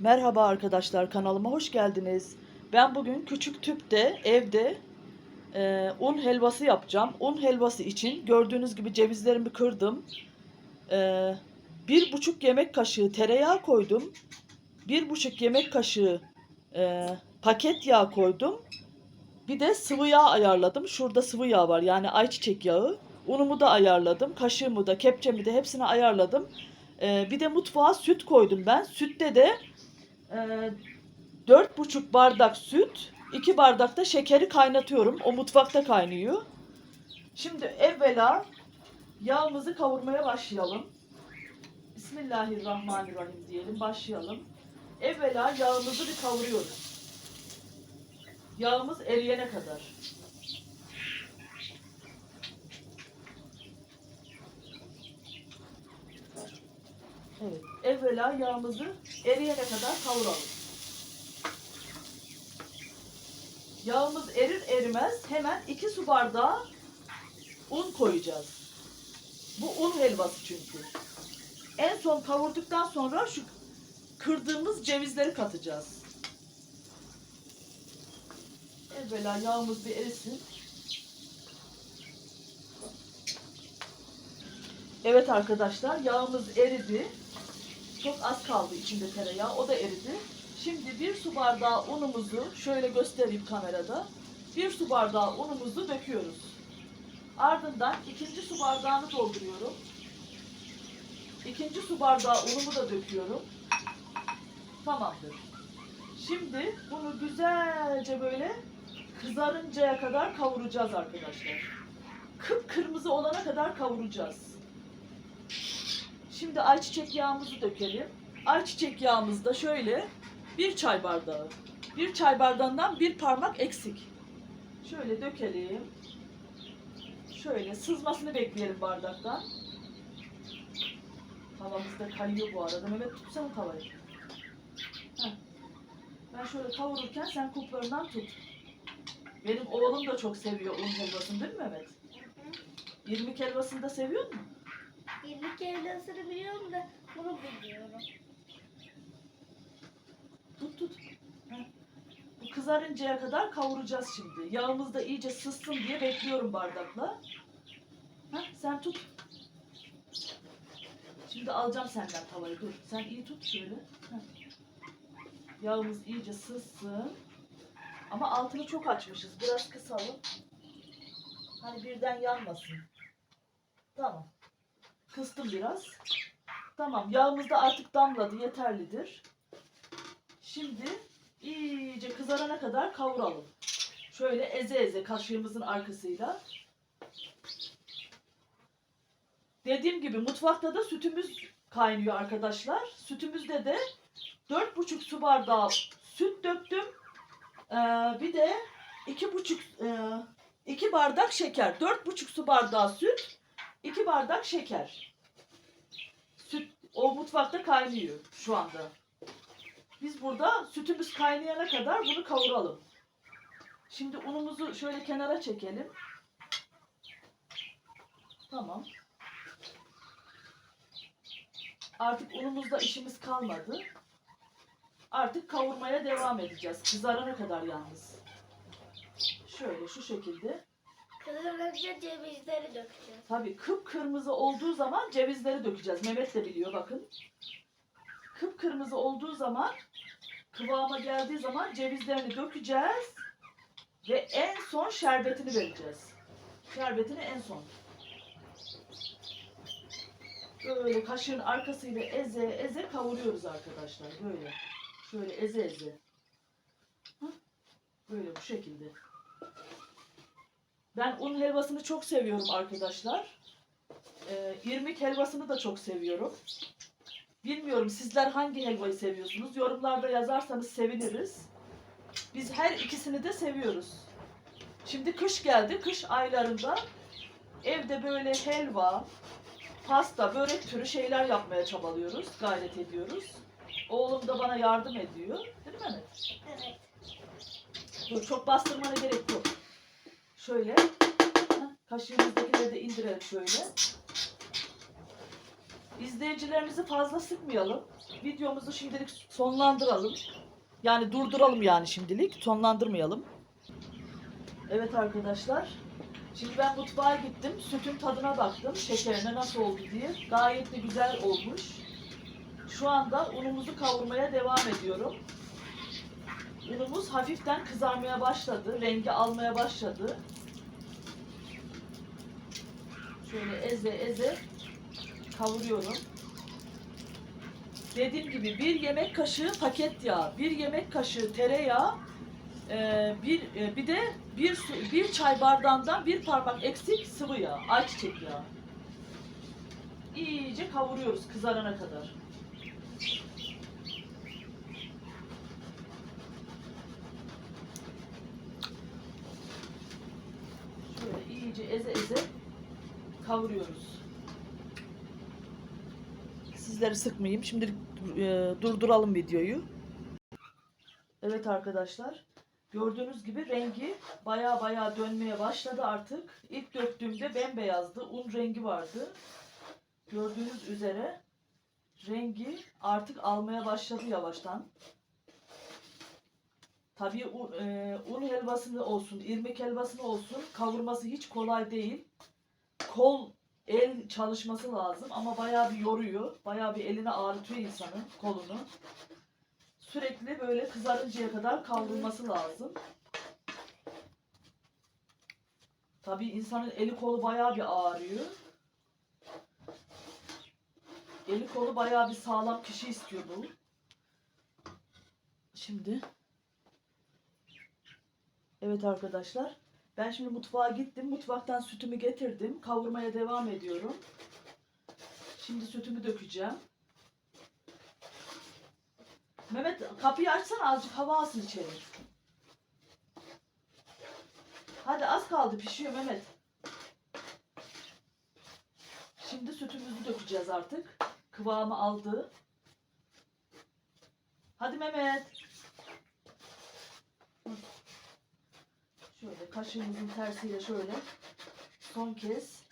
Merhaba arkadaşlar kanalıma hoş geldiniz. Ben bugün küçük tüpte evde e, un helvası yapacağım. Un helvası için gördüğünüz gibi cevizlerimi kırdım. E, bir buçuk yemek kaşığı tereyağı koydum. Bir buçuk yemek kaşığı e, paket yağ koydum. Bir de sıvı yağ ayarladım. Şurada sıvı yağ var yani ayçiçek yağı. Unumu da ayarladım. Kaşığımı da kepçemi de hepsini ayarladım. E, bir de mutfağa süt koydum ben. Sütte de dört buçuk bardak süt, iki bardak da şekeri kaynatıyorum. O mutfakta kaynıyor. Şimdi evvela yağımızı kavurmaya başlayalım. Bismillahirrahmanirrahim diyelim. Başlayalım. Evvela yağımızı bir kavuruyoruz. Yağımız eriyene kadar. Evet. Evvela yağımızı eriyene kadar kavuralım. Yağımız erir erimez hemen 2 su bardağı un koyacağız. Bu un helvası çünkü. En son kavurduktan sonra şu kırdığımız cevizleri katacağız. Evvela yağımız bir erisin. Evet arkadaşlar yağımız eridi. Çok az kaldı içinde tereyağı. O da eridi. Şimdi bir su bardağı unumuzu şöyle göstereyim kamerada. Bir su bardağı unumuzu döküyoruz. Ardından ikinci su bardağını dolduruyorum. İkinci su bardağı unumu da döküyorum. Tamamdır. Şimdi bunu güzelce böyle kızarıncaya kadar kavuracağız arkadaşlar. Kıpkırmızı olana kadar kavuracağız. Şimdi ayçiçek yağımızı dökelim. Ayçiçek yağımız da şöyle bir çay bardağı. Bir çay bardağından bir parmak eksik. Şöyle dökelim. Şöyle sızmasını bekleyelim bardaktan. Tavamız da kayıyor bu arada. Mehmet tutsana tavayı. Heh. Ben şöyle kavururken sen kulplarından tut. Benim oğlum da çok seviyor un helvasını değil mi Mehmet? İrmik helvasını da seviyor mu? İrmik evlasını biliyorum da bunu bilmiyorum. Tut tut. Bu kızarıncaya kadar kavuracağız şimdi. Yağımız da iyice sızsın diye bekliyorum bardakla. Heh, sen tut. Şimdi alacağım senden tavayı dur. Sen iyi tut şöyle. Heh. Yağımız iyice sızsın. Ama altını çok açmışız. Biraz kısalım. Hani birden yanmasın. Tamam. Kıstım biraz. Tamam. Yağımız da artık damladı. Yeterlidir. Şimdi iyice kızarana kadar kavuralım. Şöyle eze eze kaşığımızın arkasıyla. Dediğim gibi mutfakta da sütümüz kaynıyor arkadaşlar. Sütümüzde de 4,5 su bardağı süt döktüm. Ee, bir de 2,5 e, 2 bardak şeker. 4,5 su bardağı süt, 2 bardak şeker. Süt o mutfakta kaynıyor şu anda. Biz burada sütümüz kaynayana kadar bunu kavuralım. Şimdi unumuzu şöyle kenara çekelim. Tamam. Artık unumuzda işimiz kalmadı. Artık kavurmaya devam edeceğiz. Kızarana kadar yalnız. Şöyle şu şekilde. Kızarınca cevizleri dökeceğiz. Tabii kıpkırmızı olduğu zaman cevizleri dökeceğiz. Mehmet de biliyor bakın. Kıpkırmızı olduğu zaman kıvama geldiği zaman cevizlerini dökeceğiz ve en son şerbetini vereceğiz. Şerbetini en son. Böyle kaşığın arkasıyla eze eze kavuruyoruz arkadaşlar. Böyle. Şöyle eze eze. Böyle bu şekilde. Ben un helvasını çok seviyorum arkadaşlar. Ee, irmik helvasını da çok seviyorum. Bilmiyorum sizler hangi helvayı seviyorsunuz? Yorumlarda yazarsanız seviniriz. Biz her ikisini de seviyoruz. Şimdi kış geldi. Kış aylarında evde böyle helva, pasta, börek türü şeyler yapmaya çabalıyoruz, gayret ediyoruz. Oğlum da bana yardım ediyor. Değil mi? Evet. Dur çok bastırmana gerek yok. Şöyle. Kaşığımızdakileri de indirelim şöyle. İzleyicilerimizi fazla sıkmayalım. Videomuzu şimdilik sonlandıralım. Yani durduralım yani şimdilik. Sonlandırmayalım. Evet arkadaşlar. Şimdi ben mutfağa gittim. Sütün tadına baktım. Şekerine nasıl oldu diye. Gayet de güzel olmuş. Şu anda unumuzu kavurmaya devam ediyorum. Unumuz hafiften kızarmaya başladı. Rengi almaya başladı. Şöyle eze eze kavuruyorum. Dediğim gibi bir yemek kaşığı paket yağ, bir yemek kaşığı tereyağı, e, bir e, bir de bir su, bir çay bardağından bir parmak eksik sıvı yağ, ayçiçek yağı. İyice kavuruyoruz kızarana kadar. Şöyle iyice eze eze kavuruyoruz. Sizleri sıkmayayım. Şimdi e, durduralım videoyu. Evet arkadaşlar. Gördüğünüz gibi rengi baya baya dönmeye başladı artık. İlk döktüğümde bembeyazdı. Un rengi vardı. Gördüğünüz üzere rengi artık almaya başladı yavaştan. Tabii un, e, un helvasını olsun, irmik helvasını olsun kavurması hiç kolay değil. Kol el çalışması lazım ama bayağı bir yoruyor. Bayağı bir elini ağrıtıyor insanın kolunu. Sürekli böyle kızarıncaya kadar kavrulması lazım. Tabii insanın eli kolu bayağı bir ağrıyor. Eli kolu bayağı bir sağlam kişi istiyor bu. Şimdi Evet arkadaşlar. Ben şimdi mutfağa gittim. Mutfaktan sütümü getirdim. Kavurmaya devam ediyorum. Şimdi sütümü dökeceğim. Mehmet kapıyı açsana azıcık hava alsın içeri. Hadi az kaldı pişiyor Mehmet. Şimdi sütümüzü dökeceğiz artık. Kıvamı aldı. Hadi Mehmet. Şöyle kaşığımızın tersiyle şöyle son kez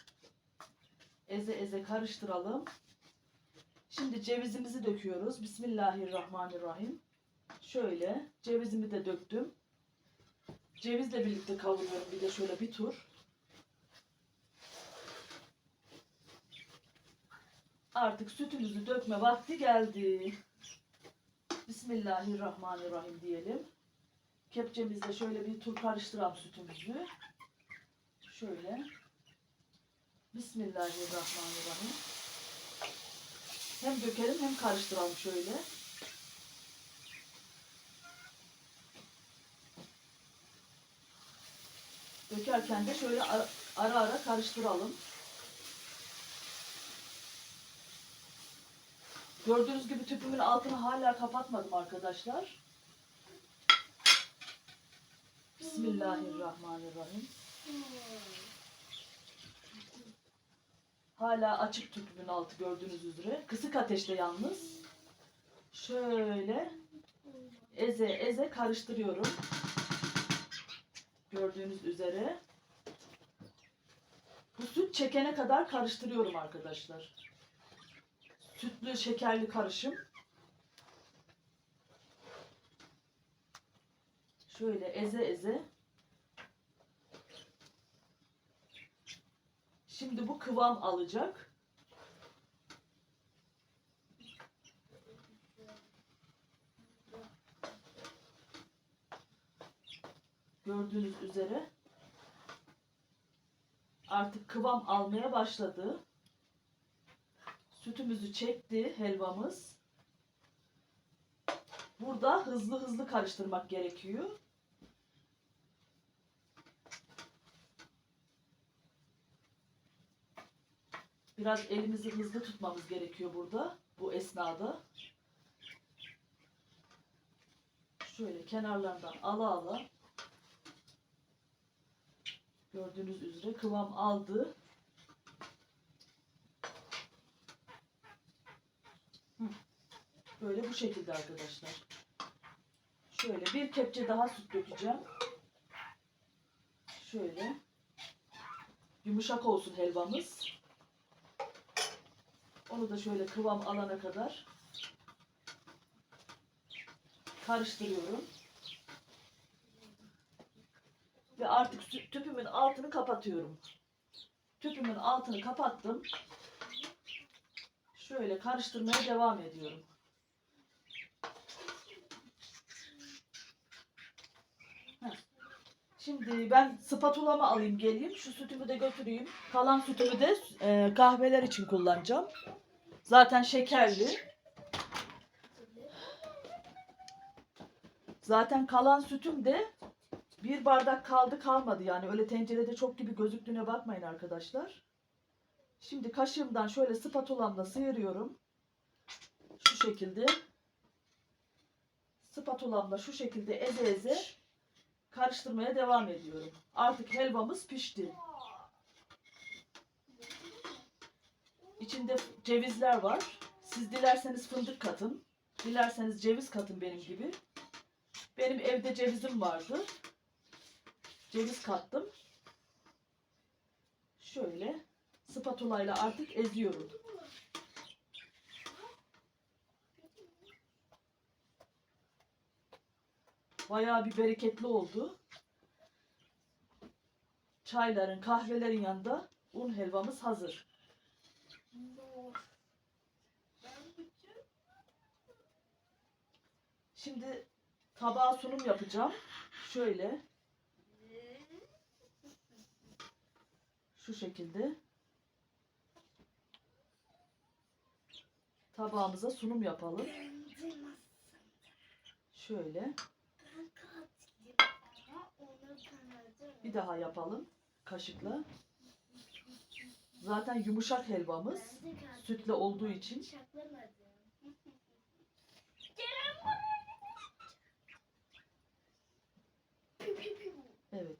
eze eze karıştıralım. Şimdi cevizimizi döküyoruz. Bismillahirrahmanirrahim. Şöyle cevizimi de döktüm. Cevizle birlikte kavuruyorum bir de şöyle bir tur. Artık sütümüzü dökme vakti geldi. Bismillahirrahmanirrahim diyelim. Kepçemizle şöyle bir tur karıştıralım sütümüzü. Şöyle. Bismillahirrahmanirrahim. Hem dökelim hem karıştıralım şöyle. Dökerken de şöyle ara, ara karıştıralım. Gördüğünüz gibi tüpümün altını hala kapatmadım arkadaşlar. Bismillahirrahmanirrahim. Hala açık tüpümün altı gördüğünüz üzere. Kısık ateşte yalnız. Şöyle eze eze karıştırıyorum. Gördüğünüz üzere. Bu süt çekene kadar karıştırıyorum arkadaşlar. Sütlü şekerli karışım. Şöyle eze eze. Şimdi bu kıvam alacak. Gördüğünüz üzere artık kıvam almaya başladı. Sütümüzü çekti helvamız. Burada hızlı hızlı karıştırmak gerekiyor. Biraz elimizi hızlı tutmamız gerekiyor burada. Bu esnada. Şöyle kenarlardan ala ala. Gördüğünüz üzere kıvam aldı. Böyle bu şekilde arkadaşlar. Şöyle bir kepçe daha süt dökeceğim. Şöyle. Yumuşak olsun helvamız. Onu da şöyle kıvam alana kadar karıştırıyorum. Ve artık tüpümün altını kapatıyorum. Tüpümün altını kapattım. Şöyle karıştırmaya devam ediyorum. Şimdi ben spatulamı alayım geleyim. Şu sütümü de götüreyim. Kalan sütümü de e, kahveler için kullanacağım. Zaten şekerli. Zaten kalan sütüm de bir bardak kaldı kalmadı yani öyle tencerede çok gibi gözüktüğüne bakmayın arkadaşlar. Şimdi kaşığımdan şöyle spatulamla sıyırıyorum. Şu şekilde. Spatulamla şu şekilde eze eze karıştırmaya devam ediyorum. Artık helvamız pişti. İçinde cevizler var. Siz dilerseniz fındık katın. Dilerseniz ceviz katın benim gibi. Benim evde cevizim vardı. Ceviz kattım. Şöyle spatula ile artık eziyorum. Bayağı bir bereketli oldu. Çayların, kahvelerin yanında un helvamız hazır. Şimdi tabağa sunum yapacağım. Şöyle. Şu şekilde. Tabağımıza sunum yapalım. Şöyle. Bir daha yapalım. Kaşıkla. Zaten yumuşak helvamız. Sütle olduğu için. Evet.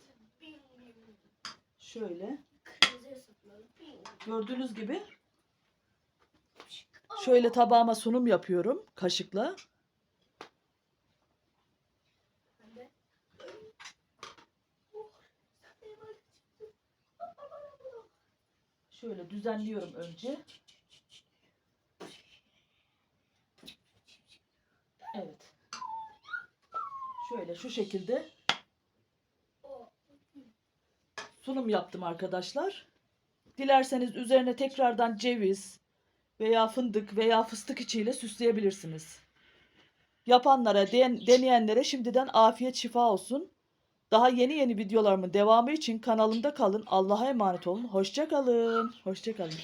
Şöyle. Gördüğünüz gibi şöyle tabağıma sunum yapıyorum kaşıkla. Şöyle düzenliyorum önce. Evet. Şöyle şu şekilde sunum yaptım arkadaşlar. Dilerseniz üzerine tekrardan ceviz veya fındık veya fıstık içiyle süsleyebilirsiniz. Yapanlara, den- deneyenlere şimdiden afiyet şifa olsun. Daha yeni yeni videolarımın devamı için kanalımda kalın. Allah'a emanet olun. Hoşça kalın. Hoşça kalın.